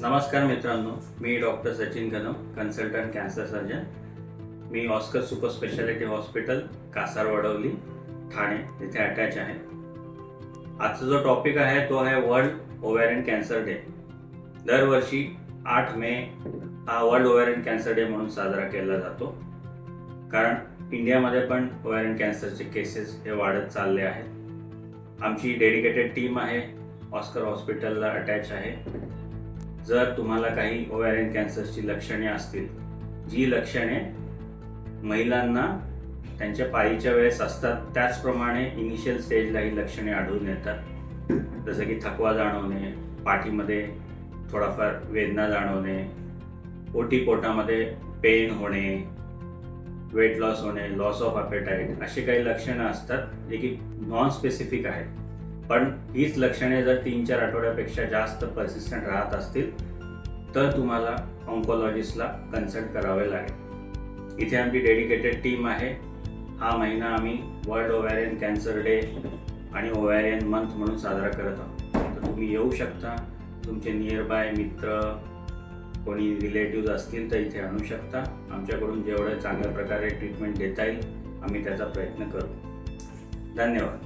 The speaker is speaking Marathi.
नमस्कार मित्रांनो मी doctor Sachin Kadam consultant cancer surgeon मी Oscar super speciality hospital Kasar Vadavali Thane इथे अटॅच आहे. आजचा जो टॉपिक आहे तो आहे वर्ल्ड ओव्हॅरियन कॅन्सर डे दरवर्षी आठ मे हा वर्ल्ड ओव्हॅरियन कॅन्सर डे म्हणून साजरा केला जातो. कारण इंडियामध्ये पण ओव्हॅरियन कॅन्सरचे केसेस हे वाढत चालले आहेत. आमची डेडिकेटेड टीम आहे ऑस्कर हॉस्पिटलला अटॅच आहे. जर तुम्हाला काही ओव्हॅरियन कॅन्सरची लक्षणे असतील जी लक्षणे महिलांना त्यांच्या पाळीच्या वेळेस असतात त्याचप्रमाणे इनिशियल स्टेजला ही लक्षणे आढळून येतात. जसं की थकवा जाणवणे पाठीमध्ये थोडाफार वेदना जाणवणे ओटी पोटामध्ये पेन होणे वेट लॉस होणे लॉस ऑफ अपेटाईट अशी काही लक्षणं असतात जे की नॉन स्पेसिफिक आहेत. पण हीच लक्षणे जर तीन चार आठवड्यापेक्षा जास्त पर्सिस्टंट राहत असतील तर तुम्हाला ऑन्कोलॉजिस्टला कन्सल्ट करावे लागेल. इथे आमची डेडिकेटेड टीम आहे. हा महिना आम्ही वर्ल्ड ओव्हॅरियन कॅन्सर डे आणि ओव्हॅरियन मंथ म्हणून साजरा करत आहोत. तर तुम्ही येऊ शकता. तुमचे नियरबाय मित्र कोणी रिलेटिव्ह असतील तर इथे आणू शकता. आमच्याकडून जेवढं चांगल्या प्रकारे ट्रीटमेंट देता येईल आम्ही त्याचा प्रयत्न करू. धन्यवाद.